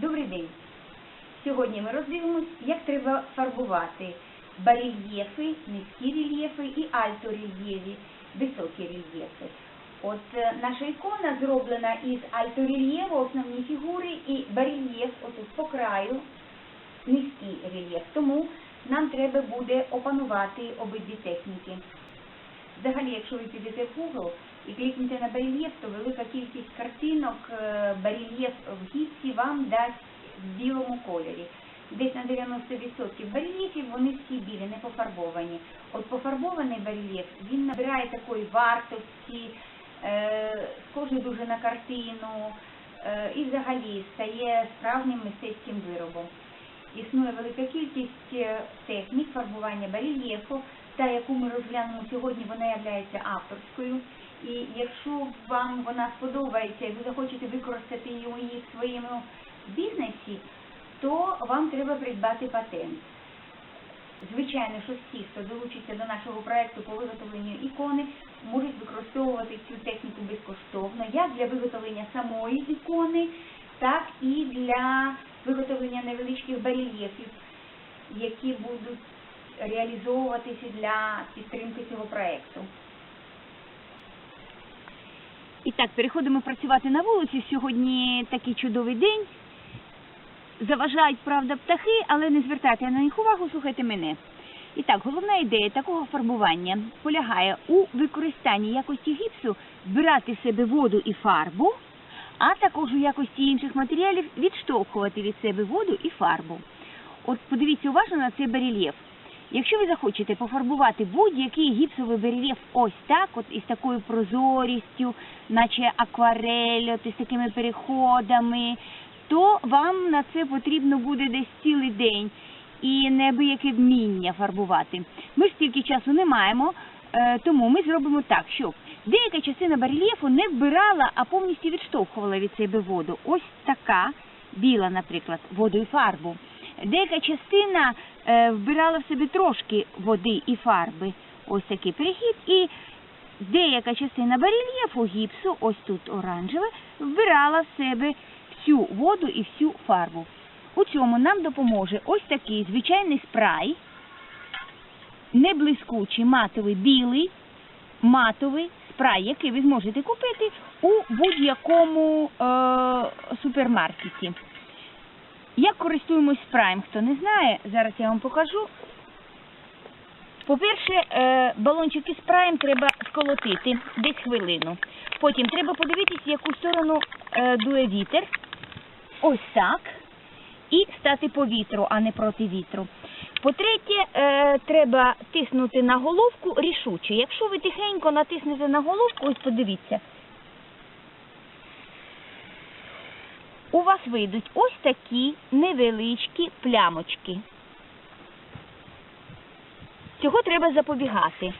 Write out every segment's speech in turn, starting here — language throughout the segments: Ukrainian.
Добрий день. Сьогодні ми роздивимось, як треба фарбувати барельєфи, низькі рельєфи і альторельєфи, високі рельєфи. От е, наша ікона зроблена із альторельєфу, основні фігури, і барельєф отут по краю, низький рельєф. Тому нам треба буде опанувати обидві техніки. Взагалі, якщо ви підете в Google і клікнете на барельєф, то велика кількість картинок е, барельєф в гіпсі вам дасть в білому кольорі. Десь на 90% барельєфів вони всі білі, не пофарбовані. От пофарбований барельєф, він набирає такої вартості, е, схожий дуже на картину е, і взагалі стає справжнім мистецьким виробом. Існує велика кількість технік фарбування барельєфу, та яку ми розглянемо сьогодні, вона є авторською. І якщо вам вона сподобається і ви захочете використати її в своєму бізнесі, то вам треба придбати патент. Звичайно, що всі, хто долучиться до нашого проекту по виготовленню ікони, можуть використовувати цю техніку безкоштовно, як для виготовлення самої ікони, так і для виготовлення невеличких барельєфів, які будуть реалізовуватися для підтримки цього проекту. І так, переходимо працювати на вулиці. Сьогодні такий чудовий день. Заважають, правда, птахи, але не звертайте на них увагу, слухайте мене. І так, головна ідея такого фарбування полягає у використанні якості гіпсу вбирати в себе воду і фарбу, а також у якості інших матеріалів відштовхувати від себе воду і фарбу. От подивіться уважно на цей барельєф. Якщо ви захочете пофарбувати будь-який гіпсовий барельєф ось так, от із такою прозорістю, наче акварель, от із такими переходами, то вам на це потрібно буде десь цілий день і неабияке вміння фарбувати. Ми ж стільки часу не маємо, е, тому ми зробимо так, щоб деяка частина барельєфу не вбирала, а повністю відштовхувала від себе воду. Ось така біла, наприклад, воду і фарбу. Деяка частина вбирала в себе трошки води і фарби. Ось такий перехід. І деяка частина барельєфу гіпсу, ось тут оранжеве, вбирала в себе всю воду і всю фарбу. У цьому нам допоможе ось такий звичайний спрай, не блискучий, матовий, білий, матовий спрай, який ви зможете купити у будь-якому е- супермаркеті. Як користуємось спраєм, хто не знає, зараз я вам покажу. По-перше, е, балончик із спраєм треба сколотити десь хвилину. Потім треба подивитися, в яку сторону е, дує вітер. Ось так. І стати по вітру, а не проти вітру. По-третє, е, треба тиснути на головку рішуче. Якщо ви тихенько натиснете на головку, ось подивіться, у вас вийдуть ось такі невеличкі плямочки. Цього треба запобігати.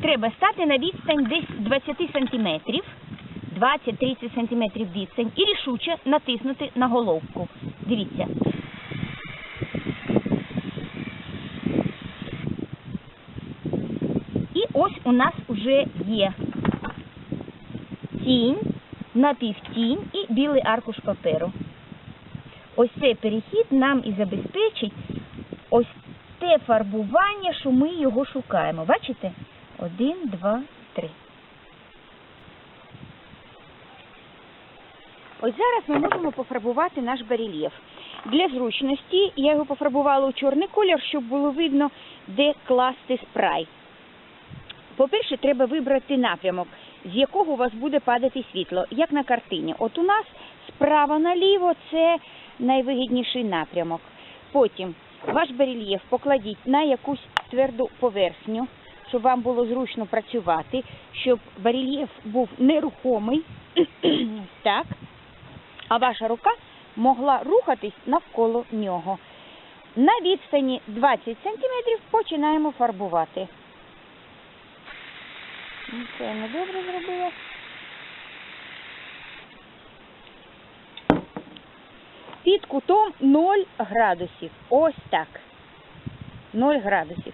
Треба стати на відстань десь 20 сантиметрів, 20-30 сантиметрів відстань і рішуче натиснути на головку. Дивіться. І ось у нас вже є тінь, напівтінь і білий аркуш паперу. Ось цей перехід нам і забезпечить ось те фарбування, що ми його шукаємо. Бачите? Один, два, три. Ось зараз ми можемо пофарбувати наш барельєф. Для зручності я його пофарбувала у чорний колір, щоб було видно, де класти спрай. По-перше, треба вибрати напрямок, з якого у вас буде падати світло, як на картині. От у нас справа наліво це найвигідніший напрямок. Потім ваш барельєф покладіть на якусь тверду поверхню, щоб вам було зручно працювати, щоб барельєф був нерухомий, так, а ваша рука могла рухатись навколо нього. На відстані 20 см починаємо фарбувати. Це не добре зробила. Під кутом 0 градусів. Ось так. 0 градусів.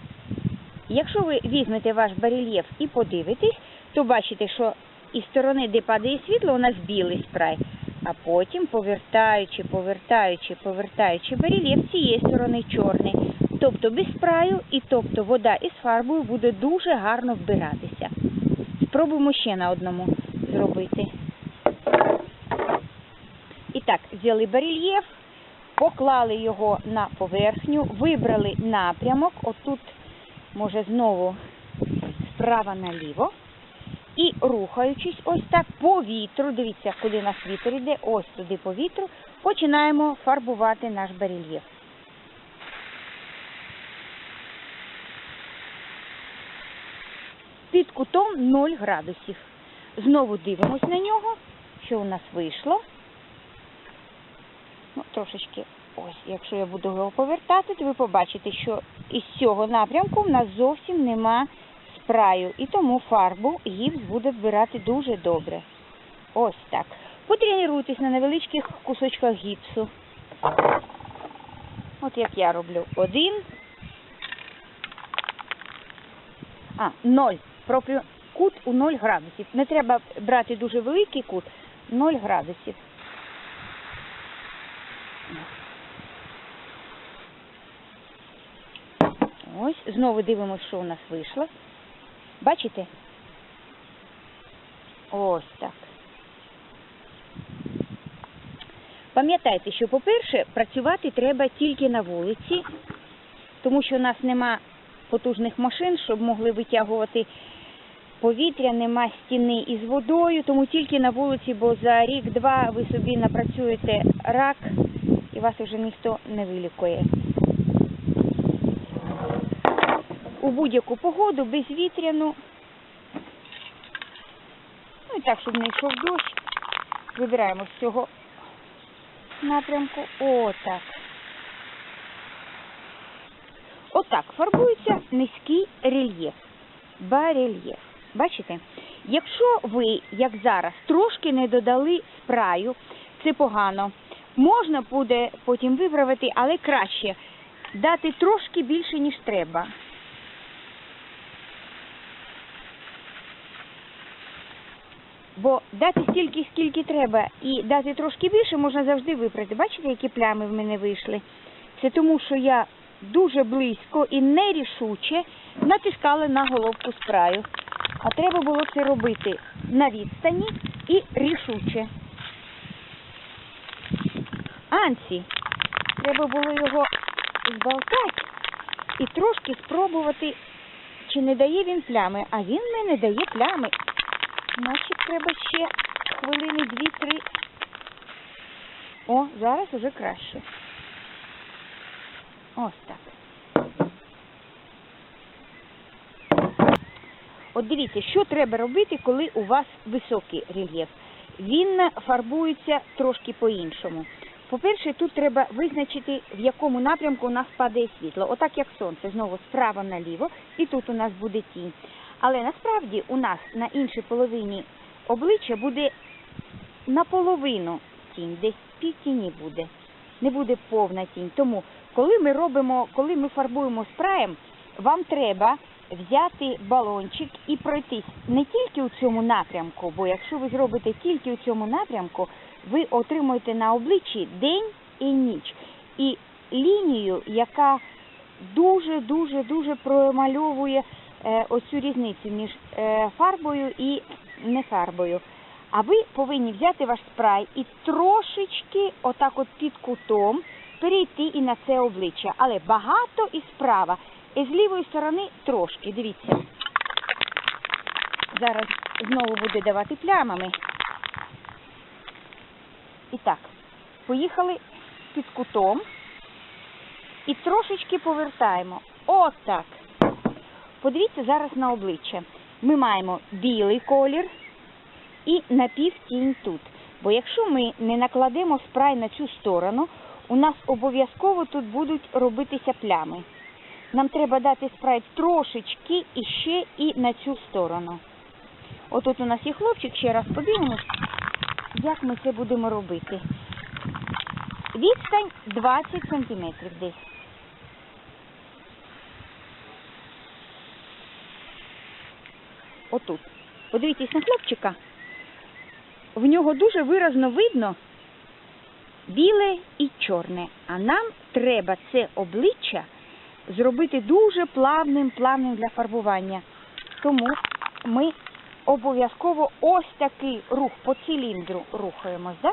Якщо ви візьмете ваш барельєф і подивитесь, то бачите, що із сторони, де падає світло, у нас білий спрай, а потім повертаючи, повертаючи, повертаючи барельєф цієї сторони чорний. Тобто без спраю і тобто вода із фарбою буде дуже гарно вбиратися. Спробуємо ще на одному зробити. І так, взяли барельєф, поклали його на поверхню, вибрали напрямок. Отут, може, знову справа наліво. І рухаючись ось так по вітру, дивіться, куди нас вітер йде, ось туди по вітру, починаємо фарбувати наш барельєф. Під 0 градусів. Знову дивимось на нього, що у нас вийшло. Ну, трошечки, ось, якщо я буду його повертати, то ви побачите, що із цього напрямку в нас зовсім нема спраю, і тому фарбу гіпс буде вбирати дуже добре. Ось так. Потренуйтесь на невеличких кусочках гіпсу. От як я роблю. Один. А, ноль. Пропрю... Кут у 0 градусів. Не треба брати дуже великий кут. 0 градусів. Ось, знову дивимося, що у нас вийшло. Бачите? Ось так. Пам'ятайте, що, по-перше, працювати треба тільки на вулиці, тому що у нас нема потужних машин, щоб могли витягувати повітря, нема стіни із водою, тому тільки на вулиці, бо за рік-два ви собі напрацюєте рак і вас вже ніхто не вилікує. У будь-яку погоду, безвітряну. Ну і так, щоб не йшов дощ, вибираємо з цього напрямку. Отак. Отак фарбується низький рельєф. Барельєф. Бачите? Якщо ви, як зараз, трошки не додали спраю, це погано. Можна буде потім виправити, але краще дати трошки більше, ніж треба. Бо дати стільки, скільки треба, і дати трошки більше можна завжди випрати. Бачите, які плями в мене вийшли? Це тому, що я дуже близько і нерішуче натискала на головку спраю. А треба було це робити на відстані і рішуче. Анці, треба було його зболтати і трошки спробувати, чи не дає він плями. А він мене дає плями. Значить, треба ще хвилини дві-три. О, зараз уже краще. Ось так. От дивіться, що треба робити, коли у вас високий рельєф. Він фарбується трошки по-іншому. По-перше, тут треба визначити, в якому напрямку у нас падає світло. Отак як сонце, знову справа наліво, і тут у нас буде тінь. Але насправді у нас на іншій половині обличчя буде наполовину тінь, десь пів тіні буде. Не буде повна тінь. Тому, коли ми робимо, коли ми фарбуємо спраєм, вам треба взяти балончик і пройтись не тільки у цьому напрямку, бо якщо ви зробите тільки у цьому напрямку, ви отримуєте на обличчі день і ніч. І лінію, яка дуже дуже дуже промальовує е, оцю різницю між е, фарбою і не фарбою. А ви повинні взяти ваш спрай і трошечки, отак от під кутом, перейти і на це обличчя. Але багато і справа. І з лівої сторони трошки. Дивіться. Зараз знову буде давати плямами. І так, поїхали під кутом і трошечки повертаємо. Отак. Подивіться зараз на обличчя. Ми маємо білий колір і напівтінь тут. Бо якщо ми не накладемо спрай на цю сторону, у нас обов'язково тут будуть робитися плями. Нам треба дати спрай трошечки і ще і на цю сторону. Отут у нас є хлопчик, ще раз подивимось, як ми це будемо робити. Відстань 20 сантиметрів десь. Отут. Подивіться на хлопчика. В нього дуже виразно видно, біле і чорне. А нам треба це обличчя зробити дуже плавним, плавним для фарбування. Тому ми обов'язково ось такий рух по циліндру рухаємось, да?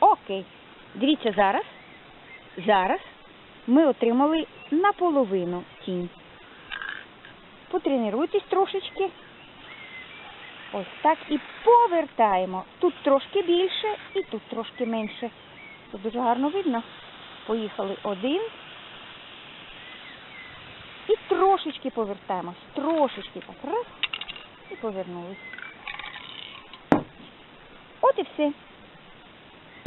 Окей. Дивіться зараз. Зараз ми отримали наполовину тінь. Потренуйтесь трошечки. Ось так і повертаємо. Тут трошки більше і тут трошки менше. Тут дуже гарно видно. Поїхали один. І трошечки повертаємось. Трошечки так. Раз. І повернулись. От і все.